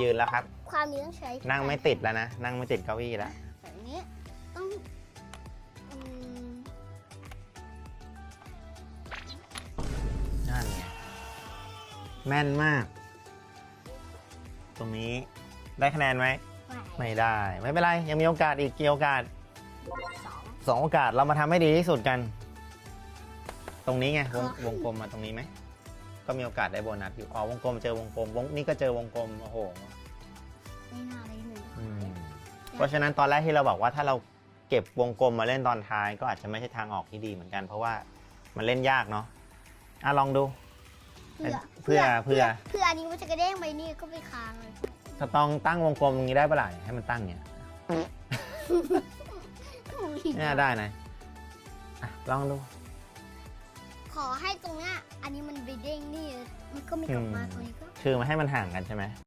ยืนแล้วครับ ความนี้ต้องใช้นั่งไม่ติดแล้วนะ นั่งไม่ติดเก้าอี้แล้วแบบนี้ต้องอืมนั่นไงแม่นมาก ตรงนี้ได้คะแนนไหม ไม่ไม่ได้ ไม่เป็นไร ยังมีโอกาสอีกกี่โอกาสสองสองโอกาสเรามาทำให้ดีที่สุดกัน ตรงนี้ไงวงวงกลมมาตรงนี้ไหม ก็มีโอกาสได้โบนัสอยู่อ๋อวงกลมเจอวงกลมวงนี่ก็เจอวงกลมโอ้โหไม่น่าเลยหนึ่งอืมเพราะฉะนั้นตอนแรกที่เราบอกว่าถ้าเราเก็บวงกลมมาเล่นตอนท้ายก็อาจจะไม่ใช่ทางออกที่ดีเหมือนกัน เพราะว่ามันเล่นยากเนาะอะลองดู เพื่อเพื่อเพื่อเพื่ออันนี้มันจะกระเด้งไปนี่ก็ไปค้างเลยสตองตั้งวงกลมตรงนี้ได้ปะล่ะให้มันตั้งเนี่ยเนี่ยได้นะอะลองดู ขอให้ตรงเนี้ยอันนี้มันไปเด้งนี่ มันก็ไม่กลับมาตรงนี้ก็ คือมาให้มันห่างกันใช่ไหม